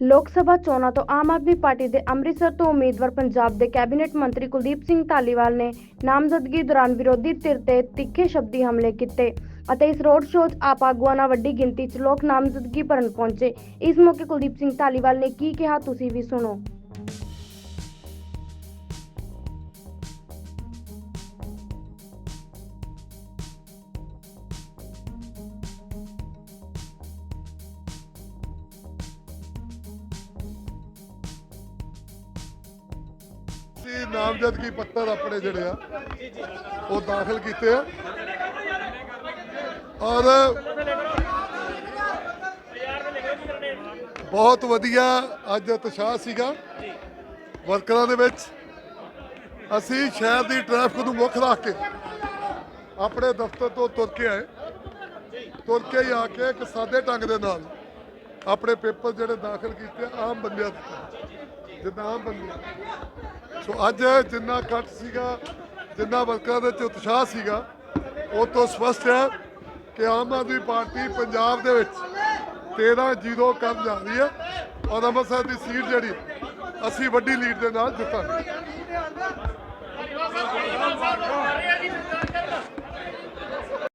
ਲੋਕ ਸਭਾ ਚੋਣਾਂ ਤੋਂ ਆਮ ਆਦਮੀ ਪਾਰਟੀ ਦੇ ਅੰਮ੍ਰਿਤਸਰ ਤੋਂ ਉਮੀਦਵਾਰ ਪੰਜਾਬ ਦੇ ਕੈਬਨਿਟ ਮੰਤਰੀ ਕੁਲਦੀਪ ਸਿੰਘ ਧਾਲੀਵਾਲ ਨੇ ਨਾਮਜ਼ਦਗੀ ਦੌਰਾਨ ਵਿਰੋਧੀ ਧਿਰ ਤੇ ਤਿੱਖੇ ਸ਼ਬਦੀ ਹਮਲੇ ਕੀਤੇ ਅਤੇ ਇਸ ਰੋਡ ਸ਼ੋਅ 'ਚ ਆਪ ਆਗੂਆਂ ਨਾਲ ਵੱਡੀ ਗਿਣਤੀ 'ਚ ਲੋਕ ਨਾਮਜ਼ਦਗੀ ਭਰਨ ਪਹੁੰਚੇ। ਇਸ ਮੌਕੇ ਕੁਲਦੀਪ ਸਿੰਘ ਧਾਲੀਵਾਲ ਨੇ ਕੀ ਕਿਹਾ, ਤੁਸੀਂ ਵੀ ਸੁਣੋ। ਨਾਮਜ਼ਦਗੀ ਪੱਤਰ ਆਪਣੇ ਜਿਹੜੇ ਆ, ਉਹ ਦਾਖਲ ਕੀਤੇ ਆ। ਔਰ ਬਹੁਤ ਵਧੀਆ ਅੱਜ ਉਤਸ਼ਾਹ ਸੀਗਾ ਵਰਕਰਾਂ ਦੇ ਵਿੱਚ। ਅਸੀਂ ਸ਼ਹਿਰ ਦੀ ਟ੍ਰੈਫਿਕ ਨੂੰ ਮੁੱਖ ਰੱਖ ਕੇ ਆਪਣੇ ਦਫ਼ਤਰ ਤੋਂ ਤੁਰ ਕੇ ਆਏ। ਤੁਰ ਕੇ ਹੀ ਆ ਕੇ ਇੱਕ ਸਾਦੇ ਢੰਗ ਦੇ ਨਾਲ ਆਪਣੇ ਪੇਪਰ ਜਿਹੜੇ ਦਾਖਲ ਕੀਤੇ ਆਮ ਬੰਦਿਆਂ ਦੇ। ਜਿੱਦਾਂ ਆਮ ਬੰਦੇ ਸੋ ਅੱਜ ਜਿੰਨਾ ਇਕੱਠ ਸੀਗਾ, ਜਿੰਨਾ ਵਰਕਰਾਂ ਦੇ ਵਿੱਚ ਉਤਸ਼ਾਹ ਸੀਗਾ, ਉਹ ਤੋਂ ਸਪਸ਼ਟ ਹੈ ਕਿ ਆਮ ਆਦਮੀ ਪਾਰਟੀ ਪੰਜਾਬ ਦੇ ਵਿੱਚ 13-0 ਕਰਨ ਜਾ ਰਹੀ ਹੈ ਔਰ ਅੰਮ੍ਰਿਤਸਰ ਦੀ ਸੀਟ ਜਿਹੜੀ, ਅਸੀਂ ਵੱਡੀ ਲੀਡ ਦੇ ਨਾਲ ਜਿੱਤਾਂਗੇ।